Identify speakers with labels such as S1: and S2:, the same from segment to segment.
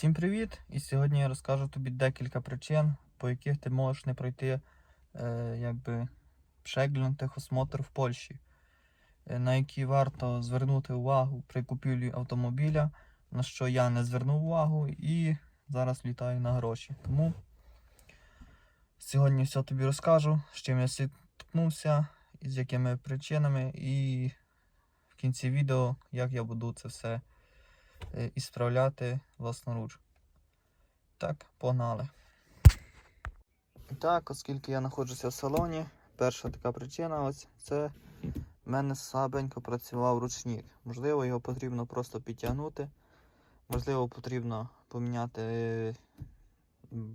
S1: Всім привіт! І сьогодні я розкажу тобі декілька причин, по яких ти можеш не пройти е, якби, Przegląd техосмотр в Польщі, е, на які варто звернути увагу при купівлі автомобіля, на що я не звернув увагу і зараз літаю на гроші. Тому сьогодні все тобі розкажу, з чим я зіткнувся, з якими причинами, і в кінці відео, як я буду це все і справляти власноруч. Так, погнали. Так, оскільки я знаходжуся в салоні, перша така причина ось це в мене слабенько працював ручник. Можливо, його потрібно просто підтягнути. Можливо, потрібно поміняти е,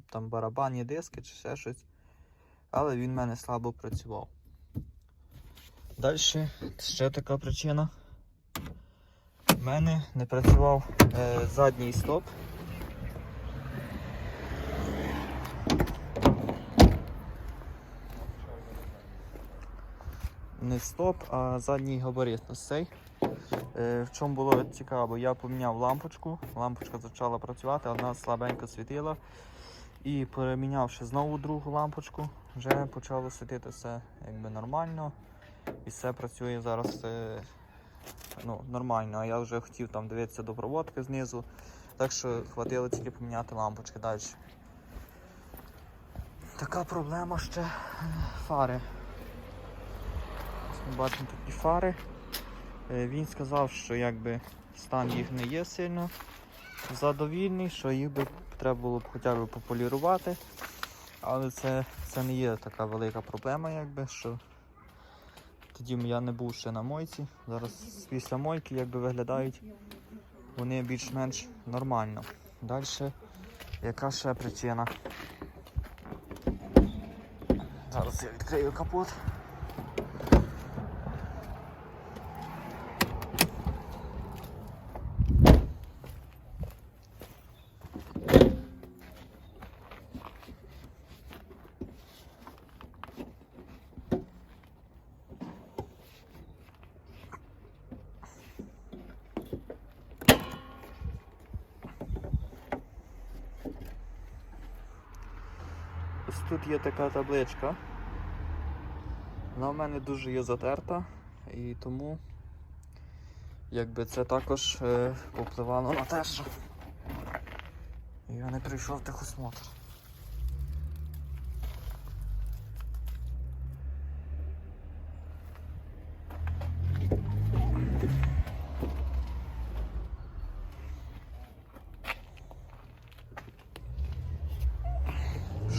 S1: там барабанні диски чи ще щось. Але він в мене слабо працював. Далі ще така причина. У мене не працював е, задній стоп. Не стоп, а задній габарит ось цей. Е, в чому було цікаво, я поміняв лампочку, лампочка почала працювати, одна слабенько світила. І перемінявши знову другу лампочку, вже почало світити все якби нормально. І все працює зараз е, ну, нормально. А я вже хотів там дивитися до проводки знизу. Так що хватило тільки поміняти лампочки далі. Така проблема ще е, фари. Ми бачимо такі фари. Е, Він сказав, що якби стан їх не є сильно задовільний, що їх би треба було б хоча б пополірувати. Але це, це не є така велика проблема, якби, що тоді я не був ще на мойці. Зараз після мойки якби виглядають вони більш-менш нормально. Далі, яка ще причина? Зараз я відкрию капот. Тут є така табличка. Вона в мене дуже є затерта, і тому якби це також е, попливало на те, що я не прийшов техосмотр.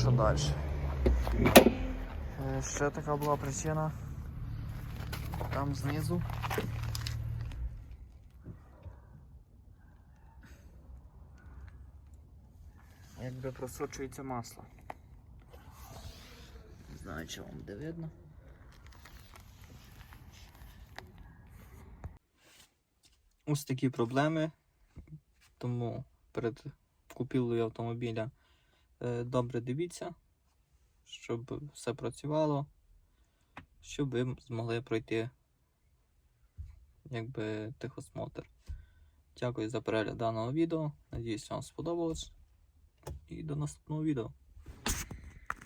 S1: Що далі? Е, Ще така була причина. Там знизу. Якби просочується масло. Не знаю, чи вам буде видно. Ось такі проблеми. Тому перед купівлею автомобіля добре дивіться, щоб все працювало, щоб ви змогли пройти якби техосмотр. Дякую за перегляд даного відео. Надіюсь, вам сподобалось. І до наступного відео.